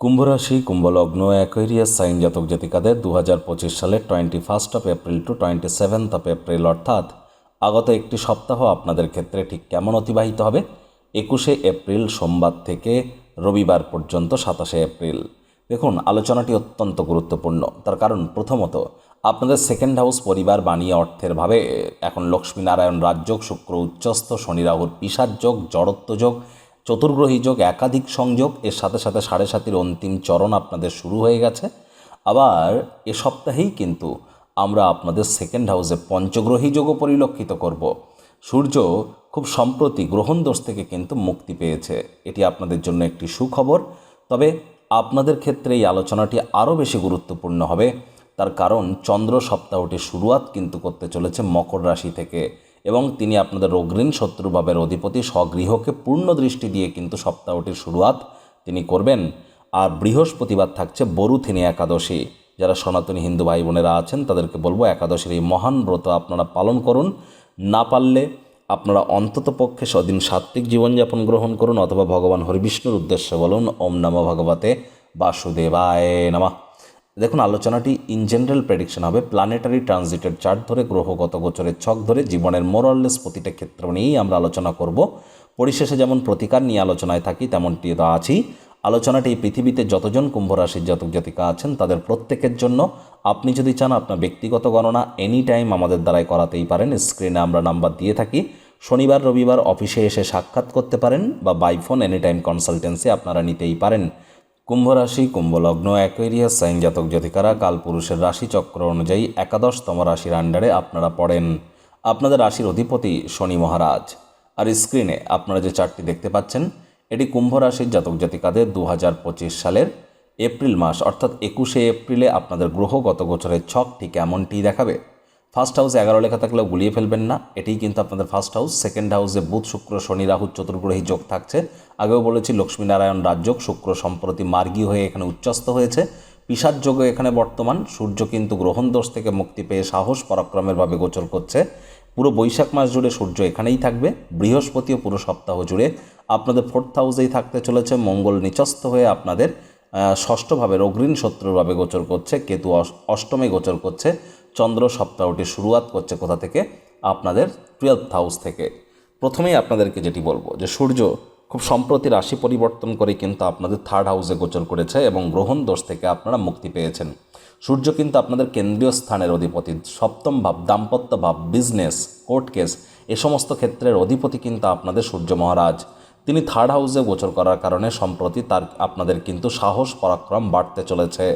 কুম্ভরাশি, কুম্ভলগ্ন Aquarius sign জাতক জাতিকাদের দু হাজার পঁচিশ সালের twenty first of April to twenty seventh of April অর্থাৎ আগত একটি সপ্তাহ আপনাদের ক্ষেত্রে ঠিক কেমন অতিবাহিত হবে? একুশে এপ্রিল সোমবার থেকে রবিবার পর্যন্ত সাতাশে এপ্রিল দেখুন, আলোচনাটি অত্যন্ত গুরুত্বপূর্ণ। তার কারণ, প্রথমত, আপনাদের সেকেন্ড হাউস পরিবার বানিয়ে অর্থের ভাবে, এখন লক্ষ্মীনারায়ণ রাজযোগ শুক্র উচ্চস্থ, শনি রাহুর পিসার যোগ, জড়ত্ব যোগ চতুর্গ্রহী যোগ একাধিক সংযোগ, এর সাথে সাথে সাড়ে সাতির অন্তিম চরণ আপনাদের শুরু হয়ে গেছে। আবার এ সপ্তাহেই কিন্তু আমরা আপনাদের সেকেন্ড হাউসে পঞ্চগ্রহী যোগও পরিলক্ষিত করব। সূর্য খুব সম্প্রতি গ্রহণ দোষ থেকে কিন্তু মুক্তি পেয়েছে। এটি আপনাদের জন্য একটি সুখবর। তবে আপনাদের ক্ষেত্রে এই আলোচনাটি আরও বেশি গুরুত্বপূর্ণ হবে। তার কারণ চন্দ্র সপ্তাহটির শুরুয়াত কিন্তু করতে চলেছে মকর রাশি থেকে। এবং তিনি আপনাদের অগ্রিণ শত্রুভাবের অধিপতি স্বগৃহকে পূর্ণ দৃষ্টি দিয়ে কিন্তু সপ্তাহটির শুরুয়াত তিনি করবেন। আর বৃহস্পতিবার থাকছে বরুথিনী একাদশী। যারা সনাতনী হিন্দু ভাই বোনেরা আছেন, তাদেরকে বলব একাদশীর এই মহান ব্রত আপনারা পালন করুন। না পারলে আপনারা অন্তত পক্ষে সদিন সাত্ত্বিক জীবনযাপন গ্রহণ করুন অথবা ভগবান হরিবিষ্ণুর উদ্দেশ্যে বলুন, ওম নম ভগবতে বাসুদেবায় নমঃ। দেখুন, আলোচনাটি ইন জেনারেল প্রেডিকশন হবে। প্ল্যানেটারি ট্রানজিটের চার্ট ধরে, গ্রহগত গোচরের ছক ধরে, জীবনের মোরাললেস প্রতিটা ক্ষেত্র নিয়েই আমরা আলোচনা করব। পরিশেষে যেমন প্রতিকার নিয়ে আলোচনায় থাকি, তেমনটি তো আছি আলোচনাটি এই পৃথিবীতে যতজন কুম্ভ রাশির জাতক জাতিকা আছেন, তাদের প্রত্যেকের জন্য আপনি যদি চান আপনার ব্যক্তিগত গণনা এনি টাইম আমাদের দ্বারাই করাতেই পারেন স্ক্রিনে আমরা নাম্বার দিয়ে থাকি। শনিবার, রবিবার অফিসে এসে সাক্ষাৎ করতে পারেন বা by phone any time consultancy আপনারা নিতেই পারেন। কুম্ভ রাশি কুম্ভলগ্ন অ্যাকোয়ারিয়াস সাইন জাতক জাতিকারা রাশি চক্র অনুযায়ী একাদশতম রাশির আন্ডারে আপনারা পড়েন। আপনাদের রাশির অধিপতি শনি মহারাজ। আর স্ক্রিনে আপনারা যে চারটি দেখতে পাচ্ছেন, এটি কুম্ভ রাশির জাতক জাতিকাদের দু হাজার পঁচিশ সালের এপ্রিল মাস, অর্থাৎ একুশে এপ্রিলে আপনাদের গ্রহগত গোচরের ছকটি কেমনটি দেখাবে? ফার্স্ট হাউসে এগারো লেখা থাকলেও গুলিয়ে ফেলবেন না। এটিই কিন্তু আপনাদের ফার্স্ট হাউস সেকেন্ড হাউসে বুধ, শুক্র, শনি, রাহু, চতুর্গ্রহী যোগ থাকছে। আগেও বলেছি লক্ষ্মীনারায়ণ রাজযোগ শুক্র সম্প্রতি মার্গী হয়ে এখানে উচ্চস্ত হয়েছে। পিসার যোগে এখানে বর্তমান। সূর্য কিন্তু গ্রহণ দোষ থেকে মুক্তি পেয়ে সাহস, পরাক্রমের ভাবে গোচর করছে। পুরো বৈশাখ মাস জুড়ে সূর্য এখানেই থাকবে। বৃহস্পতিও পুরো সপ্তাহ জুড়ে আপনাদের ফোর্থ হাউসেই থাকতে চলেছে। মঙ্গল নিচস্থ হয়ে আপনাদের ষষ্ঠভাবে অগ্রিণ শত্রুভাবে গোচর করছে। কেতু অষ্টমে গোচর করছে। চন্দ্র সপ্তাহটি শুরুয়াত করছে কোথা থেকে? আপনাদের টুয়েলথ হাউস থেকে। প্রথমেই আপনাদেরকে যেটি বলব যে সূর্য খুব সম্প্রতি রাশি পরিবর্তন করে কিন্তু আপনাদের থার্ড হাউসে গোচর করেছে এবং গ্রহণ দোষ থেকে আপনারা মুক্তি পেয়েছেন। সূর্য কিন্তু আপনাদের কেন্দ্রীয় স্থানের অধিপতি। সপ্তম ভাব, দাম্পত্য ভাব বিজনেস কোর্ট কেস এ সমস্ত ক্ষেত্রের অধিপতি কিন্তু আপনাদের সূর্য মহারাজ। তিনি থার্ড হাউসে গোচর করার কারণে সম্প্রতি তার আপনাদের কিন্তু সাহস, পরাক্রম বাড়তে চলেছে।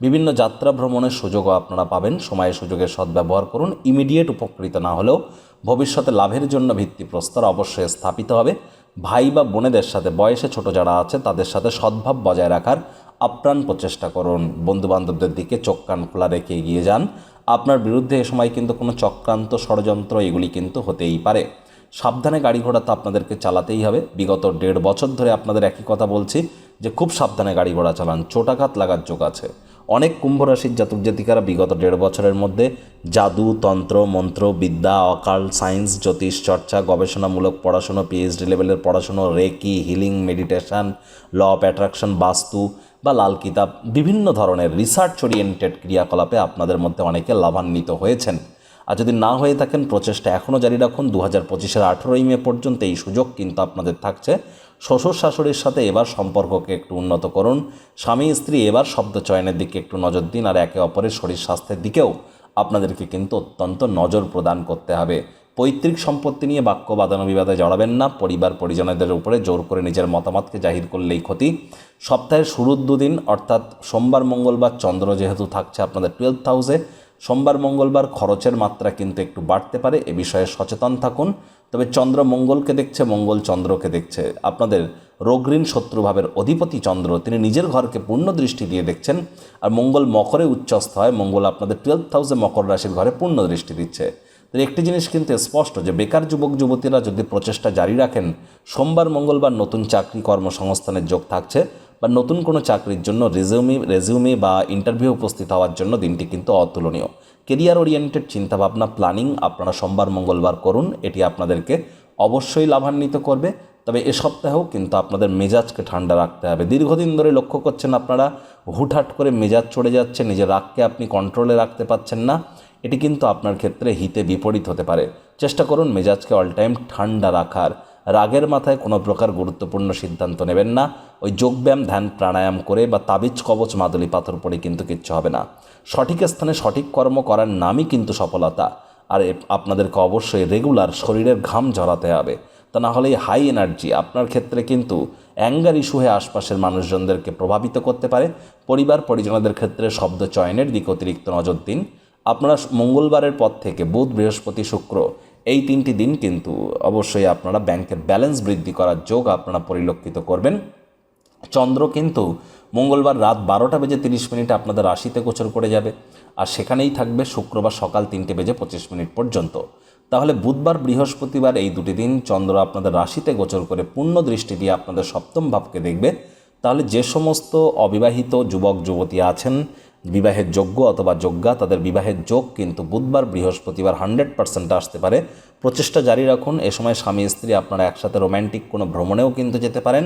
বিভিন্ন যাত্রা ভ্রমণের সুযোগও আপনারা পাবেন। সময় সুযোগের সদ্ব্যবহার করুন। ইমিডিয়েট উপকৃত না হলেও ভবিষ্যতে লাভের জন্য ভিত্তি ভিত্তিপ্রস্তর অবশ্যই স্থাপিত হবে। ভাই বা বোনেদের সাথে, বয়সে ছোট যারা আছে, তাদের সাথে সদ্ভাব বজায় রাখার আপ্রাণ প্রচেষ্টা করুন। বন্ধুবান্ধবদের দিকে চোখ কান খোলা রেখে এগিয়ে যান। আপনার বিরুদ্ধে এ সময় কিন্তু কোনো চক্রান্ত, ষড়যন্ত্র এগুলি কিন্তু হতেই পারে। সাবধানে গাড়ি ঘোড়া তো আপনাদেরকে চালাতেই হবে। বিগত দেড় বছর ধরে আপনাদের একই কথা বলছি যে, খুব সাবধানে গাড়ি ঘোড়া চালান। চোটাঘাত লাগার যোগ আছে। অনেক কুম্ভ রাশির জাতক জাতিকারা বিগত দেড় বছরের মধ্যে জাদু, তন্ত্র, মন্ত্র, বিদ্যা, অকাল, সায়েন্স, জ্যোতিষ, চর্চা, গবেষণামূলক পড়াশুনো পিএইচডি লেভেলের পড়াশুনো, reiki, healing, meditation, law of attraction, vastu বা লাল কিতাব, বিভিন্ন ধরনের রিসার্চ ওরিয়েন্টেড ক্রিয়াকলাপে আপনাদের মধ্যে অনেকে লাভান্বিত হয়েছেন। আর যদি না হয়ে থাকেন প্রচেষ্টা এখনও জারি রাখুন। দু হাজার পঁচিশের আঠেরোই মে পর্যন্ত এই সুযোগ কিন্তু আপনাদের থাকছে। শ্বশুর শাশুড়ির সাথে এবার সম্পর্ককে একটু উন্নত করুন। স্বামী, স্ত্রী এবার শব্দ চয়নের দিকে একটু নজর দিন আর একে অপরের শরীর স্বাস্থ্যের দিকেও আপনাদেরকে কিন্তু অত্যন্ত নজর প্রদান করতে হবে। পৈতৃক সম্পত্তি নিয়ে বাক্য বাদানো বিবাদে জড়াবেন না। পরিবার, পরিজনদের উপরে জোর করে নিজের মতামতকে জাহির করলেই ক্ষতি। সপ্তাহের শুরুর দুদিন, অর্থাৎ সোমবার, মঙ্গলবার, চন্দ্র যেহেতু থাকছে আপনাদের টুয়েলথ হাউসে সোমবার, মঙ্গলবার খরচের মাত্রা কিন্তু একটু বাড়তে পারে, এ বিষয়ে সচেতন থাকুন। তবে চন্দ্র মঙ্গলকে দেখছে, মঙ্গল চন্দ্রকে দেখছে। আপনাদের রোগঋণ শত্রুভাবের অধিপতি চন্দ্র, তিনি নিজের ঘরকে পূর্ণ দৃষ্টি দিয়ে দেখছেন। আর মঙ্গল মকরে উচ্চস্থ হয়, মঙ্গল আপনাদের টুয়েলভ হাউসে মকর রাশির ঘরে পূর্ণ দৃষ্টি দিচ্ছে। তো একটি জিনিস কিন্তু স্পষ্ট, যে বেকার যুবক, যুবতীরা যদি প্রচেষ্টা জারি রাখেন, সোমবার, মঙ্গলবার নতুন চাকরি কর্মসংস্থানের যোগ থাকছে। বা নতুন কোনো চাকরির জন্য রেজিউমি রেজিউমি বা ইন্টারভিউ উপস্থিত হওয়ার জন্য দিনটি কিন্তু অতুলনীয়। কেরিয়ার ওরিয়েন্টেড চিন্তাভাবনা প্ল্যানিং আপনারা সোমবার, মঙ্গলবার করুন, এটি আপনাদেরকে অবশ্যই লাভান্বিত করবে। তবে এ সপ্তাহেও কিন্তু আপনাদের মেজাজকে ঠান্ডা রাখতে হবে। দীর্ঘদিন ধরে লক্ষ্য করছেন আপনারা, হুটহাট করে মেজাজ চড়ে যাচ্ছে, নিজের রাগকে আপনি কন্ট্রোলে রাখতে পারছেন না, এটি কিন্তু আপনার ক্ষেত্রে হিতে বিপরীত হতে পারে। চেষ্টা করুন মেজাজকে অল টাইম ঠান্ডা রাখার। রাগের মাথায় কোনো প্রকার গুরুত্বপূর্ণ সিদ্ধান্ত নেবেন না। ওই যোগব্যায়াম, ধ্যান, প্রাণায়াম করে বা তাবিজ, কবচ, মাদুলি, পাথর পড়ে কিন্তু কিচ্ছু হবে না। সঠিক স্থানে সঠিক কর্ম করার নামই কিন্তু সফলতা। আর আপনাদেরকে অবশ্যই রেগুলার শরীরের ঘাম ঝরাতে হবে। তা না হলে হাই এনার্জি আপনার ক্ষেত্রে কিন্তু অ্যাঙ্গার ইস্যু হয়ে আশপাশের মানুষজনদেরকে প্রভাবিত করতে পারে। পরিবার, পরিজনদের ক্ষেত্রে শব্দ চয়নের দিকে অতিরিক্ত নজর দিন। আপনারা মঙ্গলবারের পর থেকে বুধ, বৃহস্পতি, শুক্র এই তিনটি দিন কিন্তু অবশ্যই আপনারা ব্যাংকের ব্যালেন্স বৃদ্ধি করার যোগ আপনারা পরিলক্ষিত করবেন। চন্দ্র কিন্তু মঙ্গলবার রাত বারোটা বেজে তিরিশ মিনিটে আপনাদের রাশিতে গোচর করে যাবে। আর সেখানেই থাকবে শুক্রবার সকাল তিনটে বেজে পঁচিশ মিনিট পর্যন্ত। তাহলে বুধবার, বৃহস্পতিবার এই দুটি দিন চন্দ্র আপনাদের রাশিতে গোচর করে পূর্ণ দৃষ্টি দিয়ে আপনাদের সপ্তম ভাবকে দেখবে। তাহলে যে সমস্ত অবিবাহিত যুবক, যুবতী আছেন বিবাহের যোগ্য অথবা যোগ্যা, তাদের বিবাহের যোগ কিন্তু বুধবার, বৃহস্পতিবার হান্ড্রেড পার্সেন্ট আসতে পারে। প্রচেষ্টা জারি রাখুন, এ সময় স্বামী স্ত্রী আপনারা একসাথে রোম্যান্টিক কোনো ভ্রমণেও কিন্তু যেতে পারেন।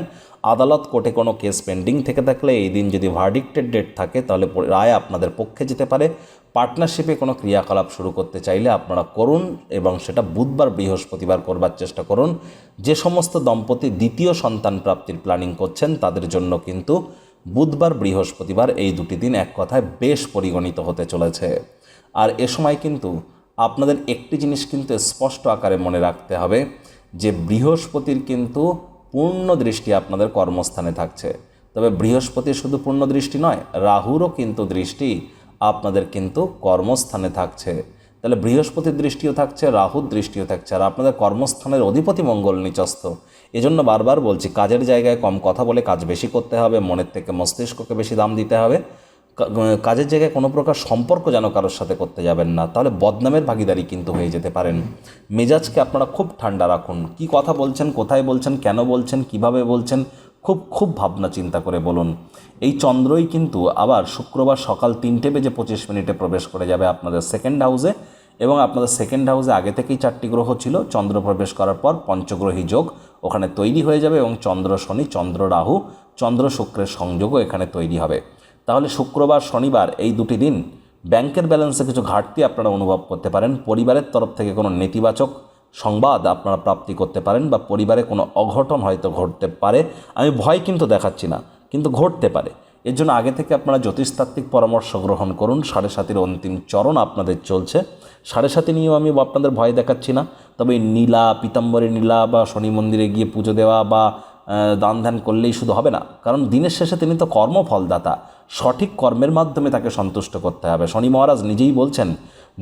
আদালত কোর্টে কোনো কেস পেন্ডিং থেকে থাকলে এই দিন যদি ভার্ডিক্টেড ডেট থাকে, তাহলে রায় আপনাদের পক্ষে যেতে পারে। পার্টনারশিপে কোনো ক্রিয়াকলাপ শুরু করতে চাইলে আপনারা করুন এবং সেটা বুধবার, বৃহস্পতিবার করবার চেষ্টা করুন। যে সমস্ত দম্পতি দ্বিতীয় সন্তান প্রাপ্তির প্ল্যানিং করছেন, তাদের জন্য কিন্তু বুধবার বৃহস্পতিবার এই দুটি দিন এক কথায় বেশ পরিগণিত হতে চলেছে। আর এ সময় কিন্তু আপনাদের একটি জিনিস কিন্তু স্পষ্ট আকারে মনে রাখতে হবে, যে বৃহস্পতির কিন্তু পূর্ণ দৃষ্টি আপনাদের কর্মস্থানে থাকছে। তবে বৃহস্পতির শুধু পূর্ণ দৃষ্টি নয়, রাহুরও কিন্তু দৃষ্টি আপনাদের কিন্তু কর্মস্থানে থাকছে। তাহলে বৃহস্পতির দৃষ্টিও থাকছে, রাহুর দৃষ্টিও থাকছে। আর আপনাদের কর্মস্থানের অধিপতি মঙ্গল নিচস্থ। এজন্য বারবার বলছি, কাজের জায়গায় কম কথা বলে কাজ বেশি করতে হবে, মনের থেকে মস্তিষ্ককে বেশি দাম দিতে হবে। কাজের জায়গায় কোনো প্রকার সম্পর্ক যেন কারোর সাথে করতে যাবেন না। তাহলে বদনামের ভাগিদারি কিন্তু হয়ে যেতে পারেন। মেজাজকে আপনারা খুব ঠান্ডা রাখুন। কি কথা বলছেন, কোথায় বলছেন, কেন বলছেন, কীভাবে বলছেন, খুব খুব ভাবনা চিন্তা করে বলুন। এই চন্দ্রই কিন্তু আবার শুক্রবার সকাল তিনটে বেজে পঁচিশ মিনিটে প্রবেশ করে যাবে আপনাদের সেকেন্ড হাউসে এবং আপনাদের সেকেন্ড হাউসে আগে থেকেই চারটি গ্রহ ছিল, চন্দ্র প্রবেশ করার পর পঞ্চগ্রহী যোগ ওখানে তৈরি হয়ে যাবে এবং চন্দ্র শনি, চন্দ্র রাহু, চন্দ্র শুক্রের সংযোগও এখানে তৈরি হবে। তাহলে শুক্রবার, শনিবার এই দুটি দিন ব্যাংকের ব্যালেন্সে কিছু ঘাটতি আপনারা অনুভব করতে পারেন, পরিবারের তরফ থেকে কোনো নেতিবাচক সংবাদ আপনারা প্রাপ্তি করতে পারেন বা পরিবারে কোনো অঘটন হয়তো ঘটতে পারে। আমি ভয় কিন্তু দেখাচ্ছি না, কিন্তু ঘটতে পারে। এর জন্য আগে থেকে আপনারা জ্যোতিষতাত্ত্বিক পরামর্শ গ্রহণ করুন। সাড়ে সাতির অন্তিম চরণ আপনাদের চলছে। সাড়ে সাতি নিয়েও আমি আপনাদের ভয় দেখাচ্ছি না। তবে নীলা, পীতাম্বরী নীলা বা শনি মন্দিরে গিয়ে পুজো দেওয়া বা দান ধ্যান করলেই শুধু হবে না। কারণ দিনের শেষে তিনি তো কর্মফলদাতা। সঠিক কর্মের মাধ্যমে তাকে সন্তুষ্ট করতে হবে। শনি মহারাজ নিজেই বলছেন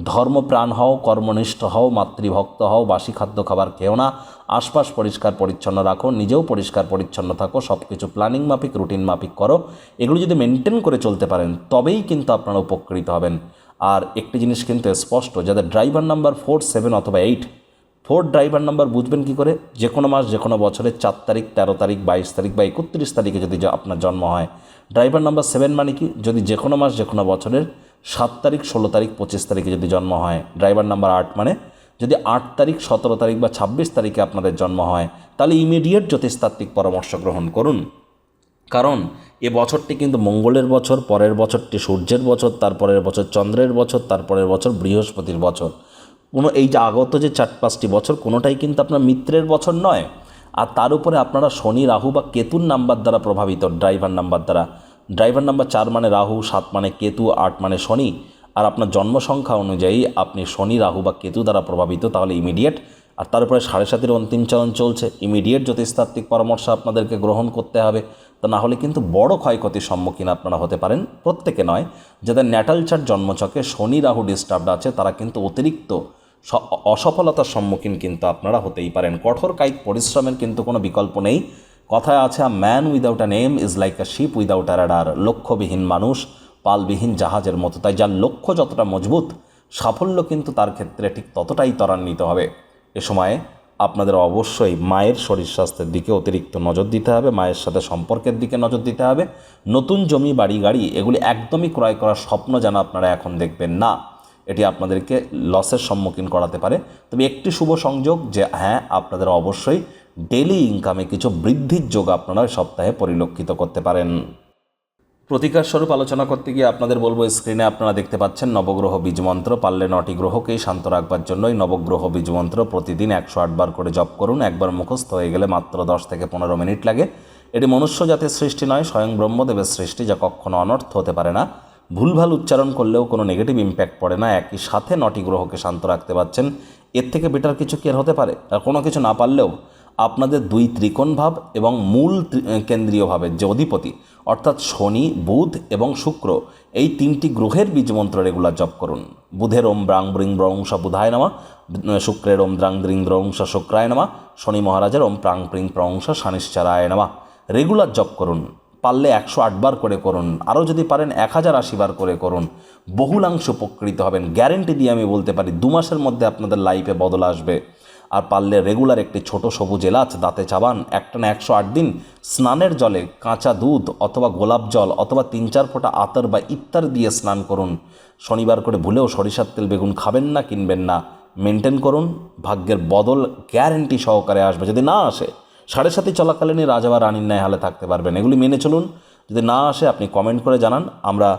ধর্মপ্রাণ হও, কর্মনিষ্ঠ হও, মাতৃভক্ত হও, বাসি খাদ্য খাবার খেও না, আশপাশ পরিষ্কার পরিচ্ছন্ন রাখো, নিজেও পরিষ্কার পরিচ্ছন্ন থাকো সব কিছু প্ল্যানিং মাফিক, রুটিন মাফিক করো। এগুলো যদি মেনটেন করে চলতে পারেন, তবেই কিন্তু আপনারা উপকৃত হবেন। আর একটি জিনিস কিন্তু স্পষ্ট, যাদের ড্রাইভার নাম্বার ফোর সেভেন অথবা এইট, ফোর ড্রাইভার নাম্বার বুঝবেন কি করে? যে কোনো মাস, যে কোনো বছরের চার তারিখ, তেরো তারিখ, বাইশ তারিখ বা একত্রিশ তারিখে যদি আপনার জন্ম হয়। ড্রাইভার নাম্বার সেভেন মানে কি? যদি যে কোনো মাস, যে কোনো বছরের সাত তারিখ, ষোলো তারিখ, পঁচিশ তারিখে যদি জন্ম হয় ড্রাইভার নাম্বার আট মানে যদি আট তারিখ, সতেরো তারিখ বা ছাব্বিশ তারিখে আপনাদের জন্ম হয়, তাহলে ইমিডিয়েট জ্যোতিষতাত্ত্বিক পরামর্শ গ্রহণ করুন। কারণ এ বছরটি কিন্তু মঙ্গলের বছর, পরের বছরটি সূর্যের বছর, তারপরের বছর চন্দ্রের বছর, তারপরের বছর বৃহস্পতির বছর। কোনো এই যে আগত যে চার পাঁচটি বছর, কোনোটাই কিন্তু আপনার মিত্রের বছর নয়। আর তার উপরে আপনারা শনি, রাহু বা কেতুর নাম্বার দ্বারা প্রভাবিত ড্রাইভার নাম্বার দ্বারা। ড্রাইভার নাম্বার চার মানে রাহু, সাত মানে কেতু, আট মানে শনি। আর আপনার জন্ম সংখ্যা অনুযায়ী আপনি শনি, রাহু বা কেতু দ্বারা প্রভাবিত, তাহলে ইমিডিয়েট আর তারপরে সাড়ে সাতের অন্তিম চরণ চলছে। ইমিডিয়েট জ্যোতিষতাত্ত্বিক পরামর্শ আপনাদেরকে গ্রহণ করতে হবে। তা না হলে কিন্তু বড় ক্ষয়ক্ষতির সম্মুখীন আপনারা হতে পারেন। প্রত্যেকে নয়, যাদের ন্যাটাল চার্ট জন্মচকে শনি, রাহু ডিস্টার্বড আছে, তারা কিন্তু অতিরিক্ত অসফলতার সম্মুখীন কিন্তু আপনারা হতেই পারেন। কঠোর কায়িক পরিশ্রমের কিন্তু কোনো বিকল্প নেই। কথায় আছে man without a name is like a ship without a rudder লক্ষ্যবিহীন মানুষ পালবিহীন জাহাজের মতো। তাই যার লক্ষ্য যতটা মজবুত, সাফল্য কিন্তু তার ক্ষেত্রে ঠিক ততটাই ত্বরান্বিত হবে। এ সময়ে আপনাদের অবশ্যই মায়ের শরীর স্বাস্থ্যের দিকে অতিরিক্ত নজর দিতে হবে, মায়ের সাথে সম্পর্কের দিকে নজর দিতে হবে। নতুন জমি, বাড়ি, গাড়ি, এগুলি একদমই ক্রয় করার স্বপ্ন যেন আপনারা এখন দেখবেন না। এটি আপনাদেরকে লসের সম্মুখীন করাতে পারে। তবে একটি শুভ সংযোগ যে হ্যাঁ আপনাদের অবশ্যই ডেলি ইনকামে কিছু বৃদ্ধির যোগ আপনারা সপ্তাহে পরিলক্ষিত করতে পারেন। প্রতিকার স্বরূপ আলোচনা করতে গিয়ে আপনাদের বলব স্ক্রিনে আপনারা দেখতে পাচ্ছেন নবগ্রহ বীজমন্ত্র পারলে নটি গ্রহকেই শান্ত রাখবার জন্যই নবগ্রহ বীজমন্ত্র প্রতিদিন একশো আটবার করে জপ করুন। একবার মুখস্থ হয়ে গেলে মাত্র দশ থেকে পনেরো মিনিট লাগে। এটি মনুষ্য জাতির সৃষ্টি নয়, স্বয়ং ব্রহ্মদেবের সৃষ্টি, যা কখনো অনর্থ হতে পারে না। ভুলভাল উচ্চারণ করলেও কোনো নেগেটিভ ইম্প্যাক্ট পড়ে না, একই সাথে নটি গ্রহকে শান্ত রাখতে পারছেন। এর থেকে বেটার কিছু কি হতে পারে? আর কোনো কিছু না পারলেও আপনাদের দুই ত্রিকোণ ভাব এবং মূল ত্রি- কেন্দ্রীয় ভাবের যে অধিপতি, অর্থাৎ শনি, বুধ এবং শুক্র, এই তিনটি গ্রহের বীজমন্ত্র রেগুলার জপ করুন। বুধের ওম ব্রাং ব্রিং ব্রংশ বুধায় নামা শুক্রের ওম দ্রাং দ্রিং দ্রংশ শুক্রায় নামা, শনি মহারাজের ওম প্রাং প্রিং প্রংশ শানিশ্চারায় নামা। রেগুলার জপ করুন। পারলে একশো আটবার করে করুন। আরও যদি পারেন এক হাজার আশিবার করে করুন। বহুলাংশ উপকৃত হবেন। গ্যারেন্টি দিয়ে আমি বলতে পারি, দু মাসের মধ্যে আপনাদের লাইফে বদল আসবে। আর পারলে রেগুলার একটি ছোট সবুজ এলাচ, দাঁতে চাবান, একটা না একশো আট দিন স্নানের জলে কাঁচা দুধ অথবা গোলাপ জল অথবা তিন চার ফোঁটা আতর বা ইত্যার দিয়ে স্নান করুন। শনিবার করে ভুলেও সরিষার তেল বেগুন খাবেন না, কিনবেন না। মেনটেন করুন, ভাগ্যের বদল গ্যারেন্টি সহকারে আসবে। যদি না আসে, সাড়ে সাথে চলাকালীনই রাজা বা রানীর ন্যায় হালে থাকতে পারবেন। এগুলি মেনে চলুন। যদি না আসে, আপনি কমেন্ট করে জানান। আমরা